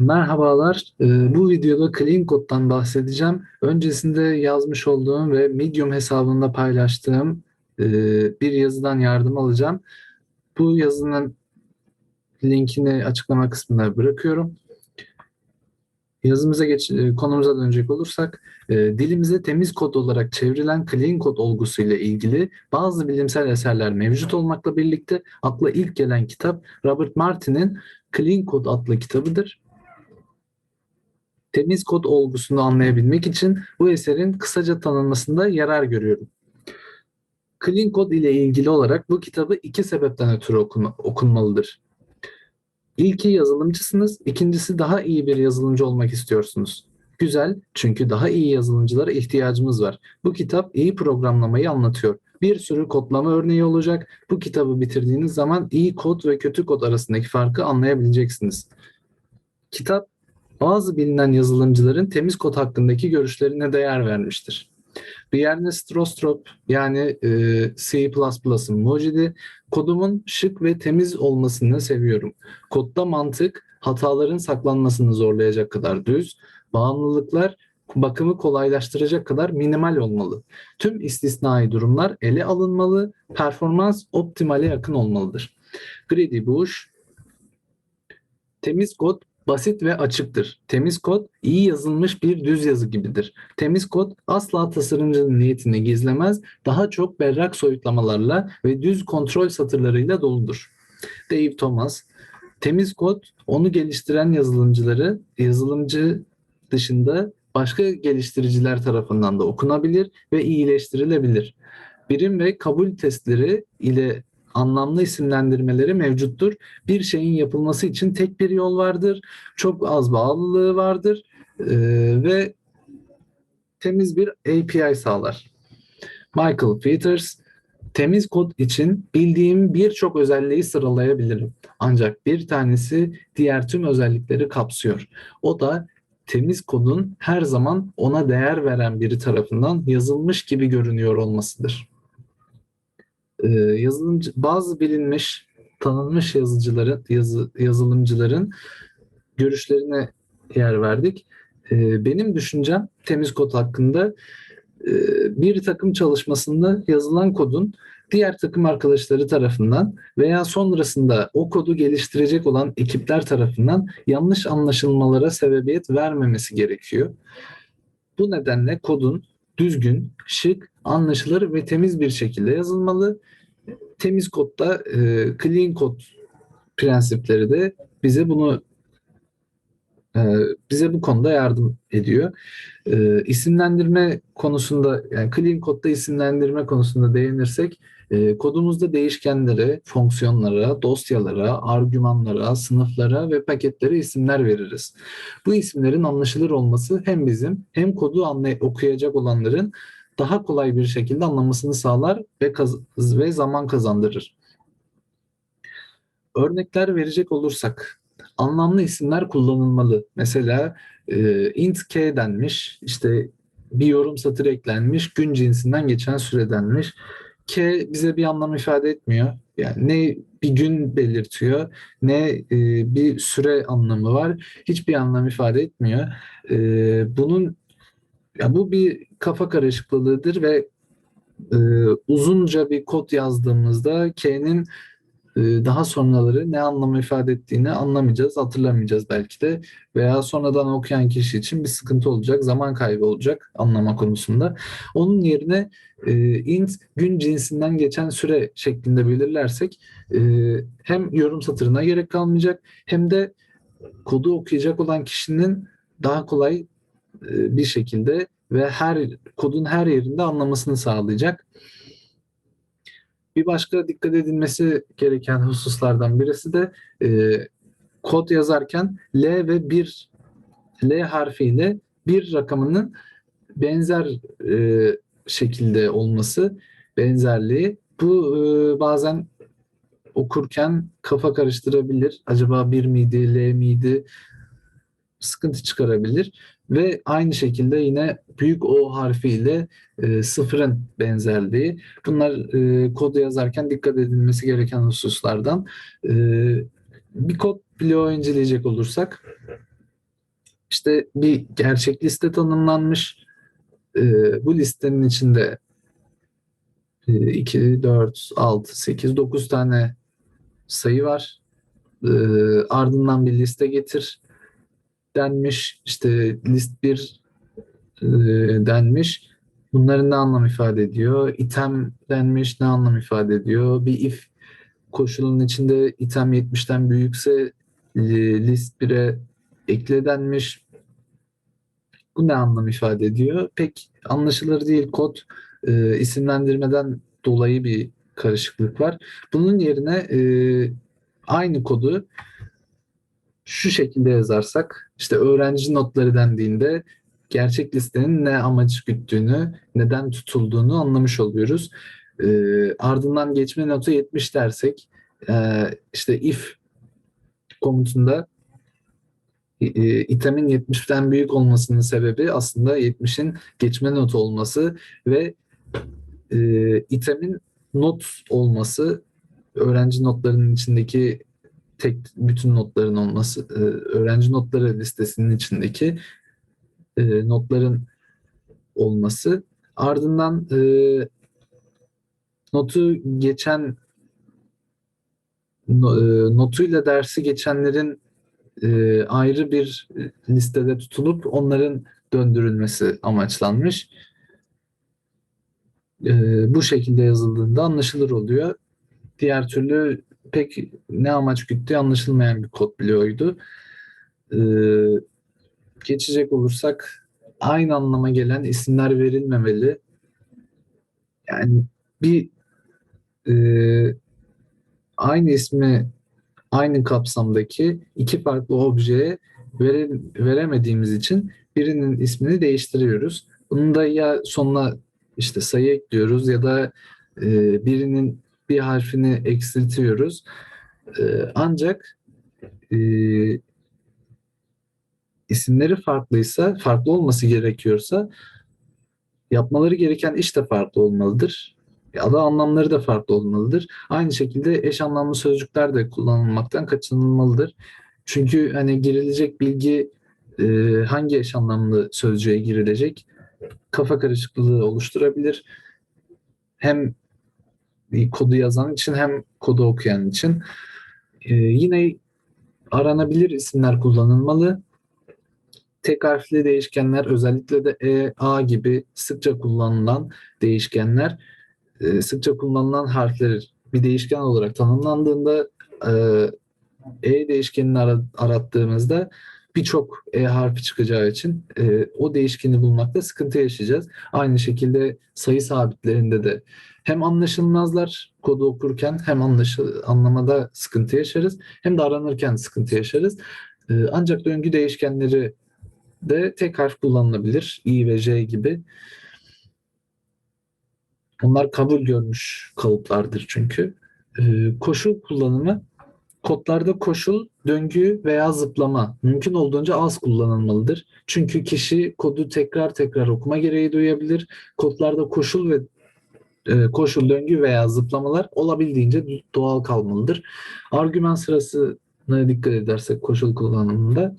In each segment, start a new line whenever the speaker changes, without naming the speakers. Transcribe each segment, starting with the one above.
Merhabalar. Ee, Bu videoda Clean Code'dan bahsedeceğim. Öncesinde yazmış olduğum ve Medium hesabında paylaştığım e, bir yazıdan yardım alacağım. Bu yazının linkini açıklama kısmına bırakıyorum. Yazımıza geç, e, konumuza dönecek olursak, e, dilimize temiz kod olarak çevrilen Clean Code olgusuyla ilgili bazı bilimsel eserler mevcut olmakla birlikte akla ilk gelen kitap Robert Martin'in Clean Code adlı kitabıdır temiz kod olgusunu anlayabilmek için bu eserin kısaca tanınmasında yarar görüyorum. Clean Code ile ilgili olarak bu kitabı iki sebepten ötürü okun okunmalıdır. İlki yazılımcısınız, ikincisi daha iyi bir yazılımcı olmak istiyorsunuz. Güzel çünkü daha iyi yazılımcılara ihtiyacımız var. Bu kitap iyi programlamayı anlatıyor. Bir sürü kodlama örneği olacak. Bu kitabı bitirdiğiniz zaman iyi kod ve kötü kod arasındaki farkı anlayabileceksiniz. Kitap bazı bilinen yazılımcıların temiz kod hakkındaki görüşlerine değer vermiştir. Brianna Strostrop yani e, C++'ın mucidi kodumun şık ve temiz olmasını seviyorum. Kodda mantık hataların saklanmasını zorlayacak kadar düz, bağımlılıklar bakımı kolaylaştıracak kadar minimal olmalı. Tüm istisnai durumlar ele alınmalı, performans optimale yakın olmalıdır. Grady Bush, temiz kod basit ve açıktır. Temiz kod iyi yazılmış bir düz yazı gibidir. Temiz kod asla tasarımcının niyetini gizlemez, daha çok berrak soyutlamalarla ve düz kontrol satırlarıyla doludur. Dave Thomas, temiz kod onu geliştiren yazılımcıları yazılımcı dışında başka geliştiriciler tarafından da okunabilir ve iyileştirilebilir. Birim ve kabul testleri ile anlamlı isimlendirmeleri mevcuttur. Bir şeyin yapılması için tek bir yol vardır. Çok az bağlılığı vardır e, ve temiz bir API sağlar. Michael Peters Temiz kod için bildiğim birçok özelliği sıralayabilirim. Ancak bir tanesi diğer tüm özellikleri kapsıyor. O da temiz kodun her zaman ona değer veren biri tarafından yazılmış gibi görünüyor olmasıdır e, yazılımcı bazı bilinmiş tanınmış yazıcıların yazı, yazılımcıların görüşlerine yer verdik. E, benim düşüncem temiz kod hakkında e, bir takım çalışmasında yazılan kodun diğer takım arkadaşları tarafından veya sonrasında o kodu geliştirecek olan ekipler tarafından yanlış anlaşılmalara sebebiyet vermemesi gerekiyor. Bu nedenle kodun düzgün, şık, anlaşılır ve temiz bir şekilde yazılmalı. Temiz kodda e, clean kod prensipleri de bize bunu e, bize bu konuda yardım ediyor. E, isimlendirme konusunda yani clean kodda isimlendirme konusunda değinirsek e, kodumuzda değişkenlere, fonksiyonlara, dosyalara, argümanlara, sınıflara ve paketlere isimler veririz. Bu isimlerin anlaşılır olması hem bizim hem kodu anlay okuyacak olanların daha kolay bir şekilde anlamasını sağlar ve, ve zaman kazandırır. Örnekler verecek olursak anlamlı isimler kullanılmalı. Mesela e, int k denmiş, işte bir yorum satırı eklenmiş, gün cinsinden geçen süre denmiş. K bize bir anlam ifade etmiyor. Yani ne bir gün belirtiyor, ne e, bir süre anlamı var. Hiçbir anlam ifade etmiyor. E, bunun ya bu bir kafa karışıklığıdır ve e, uzunca bir kod yazdığımızda K'nin daha sonraları ne anlamı ifade ettiğini anlamayacağız, hatırlamayacağız belki de veya sonradan okuyan kişi için bir sıkıntı olacak, zaman kaybı olacak anlama konusunda. Onun yerine e, int gün cinsinden geçen süre şeklinde belirlersek e, hem yorum satırına gerek kalmayacak hem de kodu okuyacak olan kişinin daha kolay e, bir şekilde ve her kodun her yerinde anlamasını sağlayacak. Bir başka dikkat edilmesi gereken hususlardan birisi de e, kod yazarken L ve bir L harfiyle bir rakamının benzer e, şekilde olması, benzerliği. Bu e, bazen okurken kafa karıştırabilir. Acaba bir miydi, L miydi? Sıkıntı çıkarabilir ve aynı şekilde yine büyük O harfiyle e, sıfırın benzerliği. Bunlar e, kodu yazarken dikkat edilmesi gereken hususlardan. E, bir kod bloğu inceleyecek olursak İşte bir gerçek liste tanımlanmış. E, bu listenin içinde e, 2, 4, 6, 8, 9 tane sayı var. E, ardından bir liste getir denmiş. İşte list 1 e, denmiş. Bunların ne anlam ifade ediyor? İtem denmiş ne anlam ifade ediyor? Bir if koşulunun içinde item 70'ten büyükse e, list 1'e ekle denmiş. Bu ne anlam ifade ediyor? Pek anlaşılır değil. Kod e, isimlendirmeden dolayı bir karışıklık var. Bunun yerine e, aynı kodu şu şekilde yazarsak işte öğrenci notları dendiğinde gerçek listenin ne amaç güttüğünü, neden tutulduğunu anlamış oluyoruz. E, ardından geçme notu 70 dersek e, işte if komutunda e, itemin 70'ten büyük olmasının sebebi aslında 70'in geçme notu olması ve e, itemin not olması öğrenci notlarının içindeki tek bütün notların olması e, öğrenci notları listesinin içindeki e, notların olması ardından e, notu geçen no, notuyla dersi geçenlerin ayrı bir listede tutulup onların döndürülmesi amaçlanmış. Bu şekilde yazıldığında anlaşılır oluyor. Diğer türlü pek ne amaç güttüğü anlaşılmayan bir kod biliyordu. E, geçecek olursak aynı anlama gelen isimler verilmemeli. Yani bir e, aynı ismi aynı kapsamdaki iki farklı objeye vere, veremediğimiz için birinin ismini değiştiriyoruz. Bunun da ya sonuna işte sayı ekliyoruz ya da e, birinin bir harfini eksiltiyoruz. E, ancak e, isimleri farklıysa, farklı olması gerekiyorsa yapmaları gereken iş de farklı olmalıdır. Ya da anlamları da farklı olmalıdır. Aynı şekilde eş anlamlı sözcükler de kullanılmaktan kaçınılmalıdır. Çünkü hani girilecek bilgi e, hangi eş anlamlı sözcüğe girilecek kafa karışıklığı oluşturabilir. Hem kodu yazan için hem kodu okuyan için. E, yine aranabilir isimler kullanılmalı. Tek harfli değişkenler özellikle de E, A gibi sıkça kullanılan değişkenler e, sıkça kullanılan harfler bir değişken olarak tanımlandığında e, e değişkenini arattığımızda birçok E harfi çıkacağı için o değişkeni bulmakta sıkıntı yaşayacağız. Aynı şekilde sayı sabitlerinde de hem anlaşılmazlar kodu okurken hem anlaşıl anlamada sıkıntı yaşarız hem de aranırken sıkıntı yaşarız. E, ancak döngü değişkenleri de tek harf kullanılabilir. I ve J gibi. Bunlar kabul görmüş kalıplardır çünkü. Ee, koşul kullanımı kodlarda koşul, döngü veya zıplama mümkün olduğunca az kullanılmalıdır. Çünkü kişi kodu tekrar tekrar okuma gereği duyabilir. Kodlarda koşul ve koşul, döngü veya zıplamalar olabildiğince doğal kalmalıdır. Argüman sırasına dikkat edersek koşul kullanımında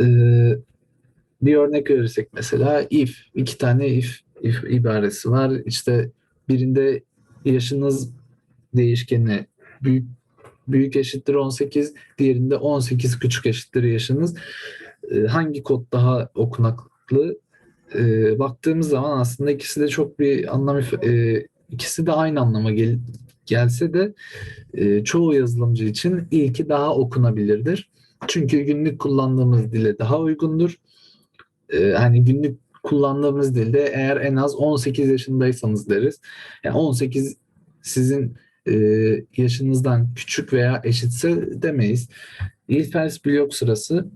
e, bir örnek verirsek mesela if, iki tane if if ibaresi var. İşte birinde yaşınız değişkeni büyük büyük eşittir 18, diğerinde 18 küçük eşittir yaşınız. E, hangi kod daha okunaklı? E, baktığımız zaman aslında ikisi de çok bir anlam e, ikisi de aynı anlama gel, gelse de e, çoğu yazılımcı için ilki daha okunabilirdir. Çünkü günlük kullandığımız dile daha uygundur. E, hani günlük kullandığımız dilde eğer en az 18 yaşındaysanız deriz. Yani 18 sizin e, yaşınızdan küçük veya eşitse demeyiz. Else blok sırası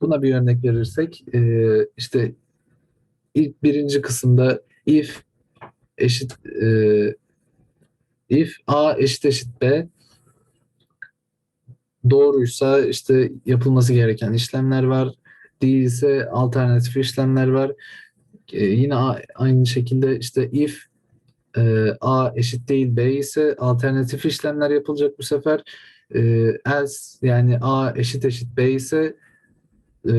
buna bir örnek verirsek e, işte ilk birinci kısımda if eşit e, if a eşit eşit b doğruysa işte yapılması gereken işlemler var değilse alternatif işlemler var. E, yine aynı şekilde işte if e, A eşit değil B ise alternatif işlemler yapılacak bu sefer. E, else yani A eşit eşit B ise e,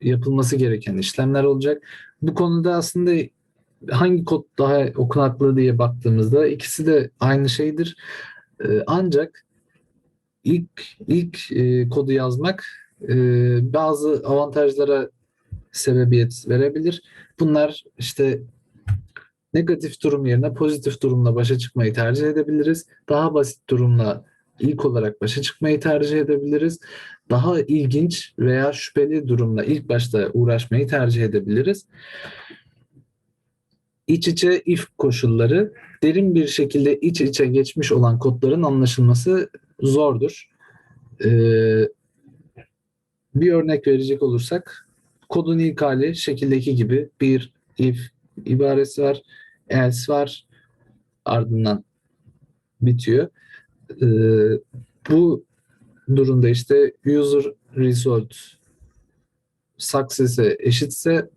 yapılması gereken işlemler olacak. Bu konuda aslında hangi kod daha okunaklı diye baktığımızda ikisi de aynı şeydir. E, ancak ilk ilk e, kodu yazmak e, bazı avantajlara sebebiyet verebilir. Bunlar işte negatif durum yerine pozitif durumla başa çıkmayı tercih edebiliriz. Daha basit durumla ilk olarak başa çıkmayı tercih edebiliriz. Daha ilginç veya şüpheli durumla ilk başta uğraşmayı tercih edebiliriz. İç içe if koşulları derin bir şekilde iç içe geçmiş olan kodların anlaşılması zordur. Ee, bir örnek verecek olursak kodun ilk hali şekildeki gibi bir if ibaresi var, else var, ardından bitiyor. Ee, bu durumda işte user result success'e eşitse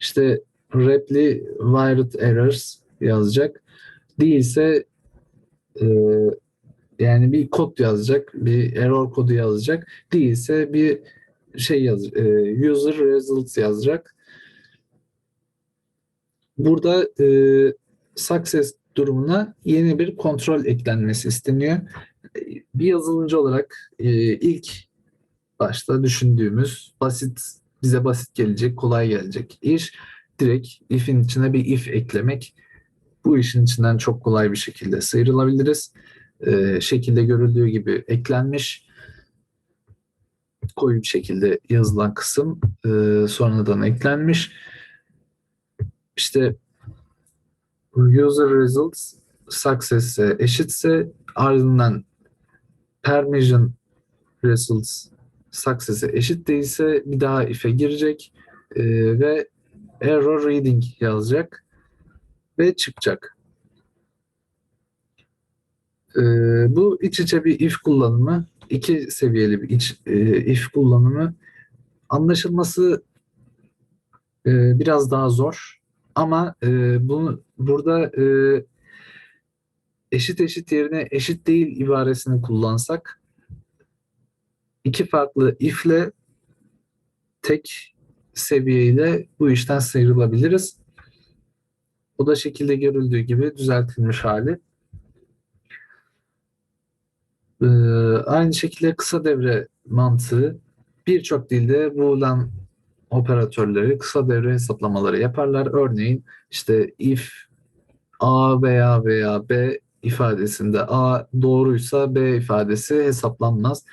işte reply wired errors yazacak. Değilse e, yani bir kod yazacak, bir error kodu yazacak. Değilse bir şey yaz, e, user results yazacak. Burada e, success durumuna yeni bir kontrol eklenmesi isteniyor. Bir yazılımcı olarak e, ilk başta düşündüğümüz basit bize basit gelecek, kolay gelecek iş direkt if'in içine bir if eklemek. Bu işin içinden çok kolay bir şekilde sıyrılabiliriz. E, şekilde görüldüğü gibi eklenmiş koyu bir şekilde yazılan kısım e, sonradan eklenmiş. İşte user results success'e eşitse ardından permission results success'e eşit değilse bir daha if'e girecek e, ve error reading yazacak ve çıkacak. E, bu iç içe bir if kullanımı, iki seviyeli bir iç, e, if kullanımı anlaşılması e, biraz daha zor ama e, bunu burada e, eşit eşit yerine eşit değil ibaresini kullansak iki farklı if'le tek seviyeyle bu işten sıyrılabiliriz. Bu da şekilde görüldüğü gibi düzeltilmiş hali. Ee, aynı şekilde kısa devre mantığı birçok dilde bulunan operatörleri kısa devre hesaplamaları yaparlar. Örneğin işte if A veya veya B ifadesinde A doğruysa B ifadesi hesaplanmaz.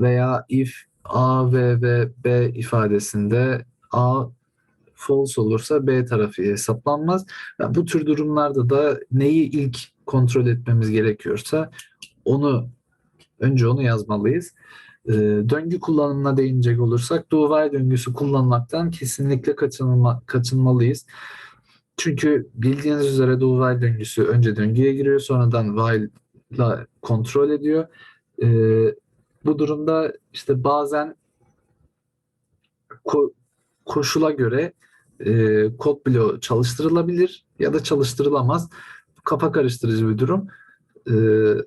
Veya if A ve ve B ifadesinde A false olursa B tarafı hesaplanmaz. Yani bu tür durumlarda da neyi ilk kontrol etmemiz gerekiyorsa onu önce onu yazmalıyız. Ee, döngü kullanımına değinecek olursak while döngüsü kullanmaktan kesinlikle kaçınma, kaçınmalıyız. Çünkü bildiğiniz üzere do while döngüsü önce döngüye giriyor sonradan while ile kontrol ediyor. Ee, bu durumda işte bazen ko- koşula göre e, kod bloğu çalıştırılabilir ya da çalıştırılamaz. Kafa karıştırıcı bir durum. E,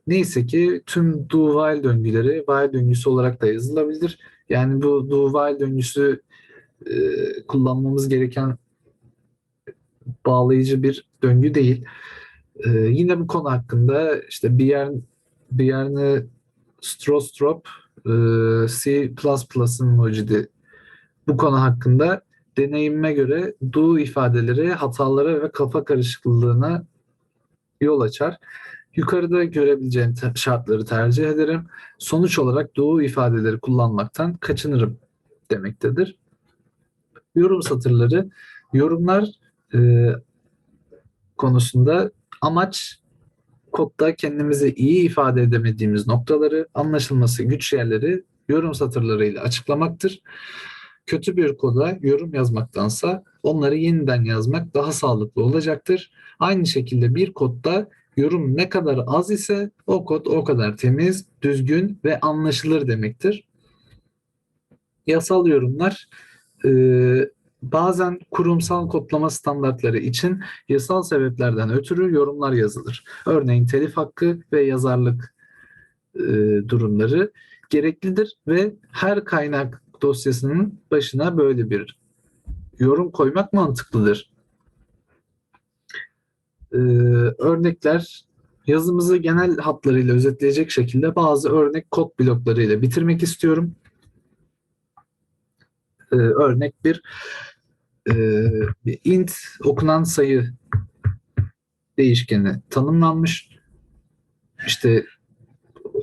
neyse ki tüm while döngüleri while döngüsü olarak da yazılabilir. Yani bu while döngüsü e, kullanmamız gereken bağlayıcı bir döngü değil. E, yine bu konu hakkında işte bir bir yerini Strostrop e, C++'ın mucidi bu konu hakkında deneyimime göre do ifadeleri hatalara ve kafa karışıklığına yol açar. Yukarıda görebileceğim te- şartları tercih ederim. Sonuç olarak do ifadeleri kullanmaktan kaçınırım demektedir. Yorum satırları, yorumlar e, konusunda amaç kodda kendimizi iyi ifade edemediğimiz noktaları, anlaşılması güç yerleri yorum satırlarıyla açıklamaktır. Kötü bir koda yorum yazmaktansa onları yeniden yazmak daha sağlıklı olacaktır. Aynı şekilde bir kodda yorum ne kadar az ise o kod o kadar temiz, düzgün ve anlaşılır demektir. Yasal yorumlar e, bazen kurumsal kodlama standartları için yasal sebeplerden ötürü yorumlar yazılır. Örneğin telif hakkı ve yazarlık e, durumları gereklidir ve her kaynak dosyasının başına böyle bir yorum koymak mantıklıdır. Ee, örnekler yazımızı genel hatlarıyla özetleyecek şekilde bazı örnek kod bloklarıyla bitirmek istiyorum. Ee, örnek bir, e, bir int okunan sayı değişkeni tanımlanmış. İşte e,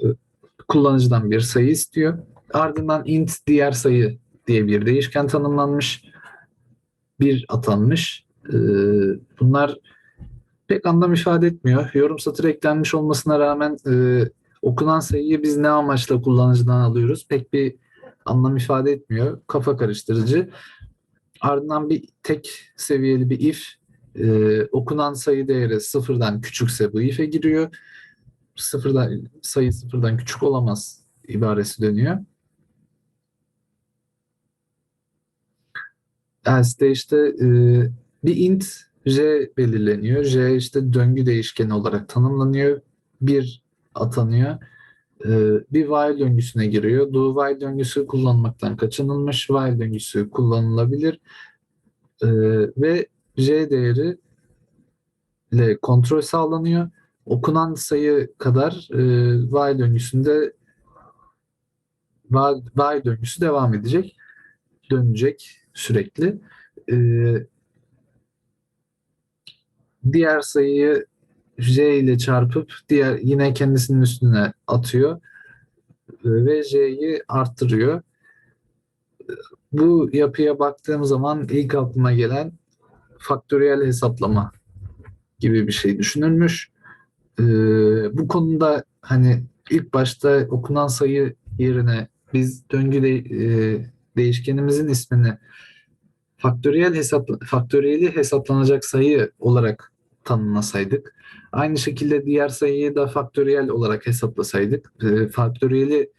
kullanıcıdan bir sayı istiyor. Ardından int diğer sayı diye bir değişken tanımlanmış. Bir atanmış. Bunlar pek anlam ifade etmiyor. Yorum satırı eklenmiş olmasına rağmen e, okunan sayıyı biz ne amaçla kullanıcıdan alıyoruz? Pek bir anlam ifade etmiyor. Kafa karıştırıcı. Ardından bir tek seviyeli bir if e, okunan sayı değeri sıfırdan küçükse bu if'e giriyor. Sıfırdan, sayı sıfırdan küçük olamaz ibaresi dönüyor. Else'de işte e, bir int j belirleniyor. j işte döngü değişkeni olarak tanımlanıyor. Bir atanıyor. E, bir while döngüsüne giriyor. Do while döngüsü kullanmaktan kaçınılmış. While döngüsü kullanılabilir. E, ve j değeri ile kontrol sağlanıyor. Okunan sayı kadar e, while döngüsünde while, döngüsü devam edecek. Dönecek sürekli. E, diğer sayıyı j ile çarpıp diğer yine kendisinin üstüne atıyor ve j'yi arttırıyor. Bu yapıya baktığım zaman ilk aklıma gelen faktöriyel hesaplama gibi bir şey düşünülmüş. Ee, bu konuda hani ilk başta okunan sayı yerine biz döngü de, e, değişkenimizin ismini faktöriyel hesap faktöriyeli hesaplanacak sayı olarak tanımlasaydık. Aynı şekilde diğer sayıyı da faktöriyel olarak hesaplasaydık. E, faktöriyeli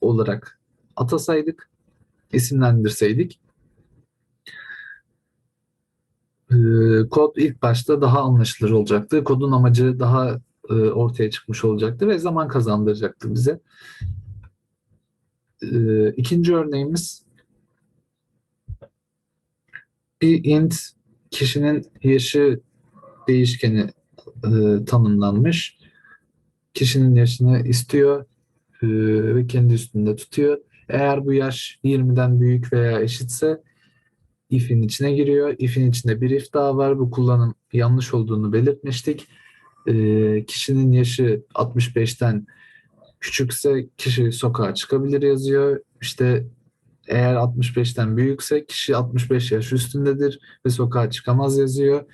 olarak atasaydık, isimlendirseydik e, kod ilk başta daha anlaşılır olacaktı. Kodun amacı daha e, ortaya çıkmış olacaktı ve zaman kazandıracaktı bize. E, ikinci örneğimiz bir int kişinin yaşı değişkeni e, tanımlanmış. Kişinin yaşını istiyor e, ve kendi üstünde tutuyor. Eğer bu yaş 20'den büyük veya eşitse if'in içine giriyor. If'in içinde bir if daha var. Bu kullanım yanlış olduğunu belirtmiştik. E, kişinin yaşı 65'ten küçükse kişi sokağa çıkabilir yazıyor. İşte eğer 65'ten büyükse kişi 65 yaş üstündedir ve sokağa çıkamaz yazıyor.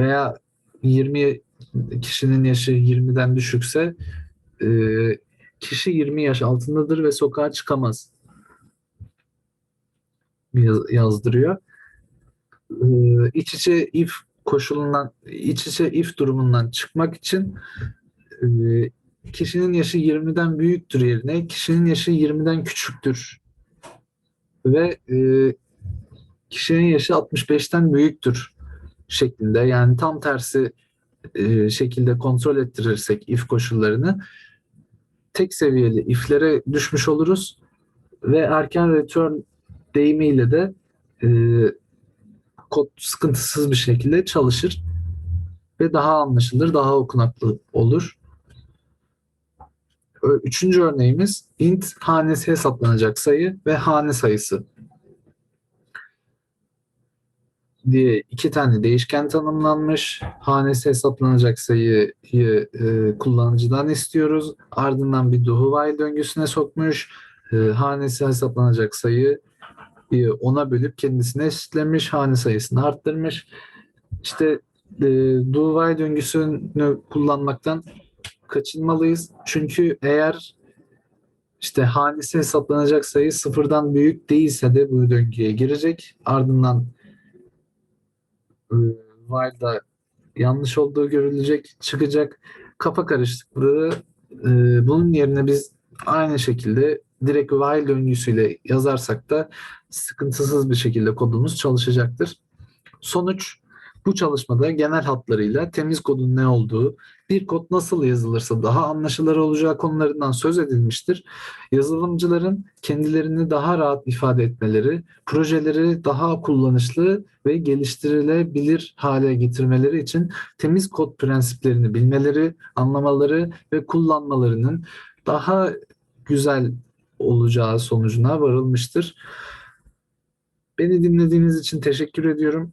Veya 20 kişinin yaşı 20'den düşükse e, kişi 20 yaş altındadır ve sokağa çıkamaz yaz- yazdırıyor. E, iç içe if koşulundan iç içe if durumundan çıkmak için e, kişinin yaşı 20'den büyüktür yerine kişinin yaşı 20'den küçüktür ve e, kişinin yaşı 65'ten büyüktür şeklinde yani tam tersi e, şekilde kontrol ettirirsek if koşullarını tek seviyeli if'lere düşmüş oluruz ve erken return deyimiyle de e, kod sıkıntısız bir şekilde çalışır ve daha anlaşılır, daha okunaklı olur. Üçüncü örneğimiz int hanesi hesaplanacak sayı ve hane sayısı diye iki tane değişken tanımlanmış. Hanesi hesaplanacak sayıyı e, kullanıcıdan istiyoruz. Ardından bir do while döngüsüne sokmuş. E, hanesi hesaplanacak sayı e, ona bölüp kendisine eşitlemiş. Hane sayısını arttırmış. İşte e, do while döngüsünü kullanmaktan kaçınmalıyız. Çünkü eğer işte hanesi hesaplanacak sayı sıfırdan büyük değilse de bu döngüye girecek. Ardından e, while'da yanlış olduğu görülecek, çıkacak. Kafa karışıklığı. E, bunun yerine biz aynı şekilde direkt while döngüsüyle yazarsak da sıkıntısız bir şekilde kodumuz çalışacaktır. Sonuç Bu çalışmada genel hatlarıyla temiz kodun ne olduğu, bir kod nasıl yazılırsa daha anlaşılır olacağı konularından söz edilmiştir. Yazılımcıların kendilerini daha rahat ifade etmeleri, projeleri daha kullanışlı ve geliştirilebilir hale getirmeleri için temiz kod prensiplerini bilmeleri, anlamaları ve kullanmalarının daha güzel olacağı sonucuna varılmıştır. Beni dinlediğiniz için teşekkür ediyorum.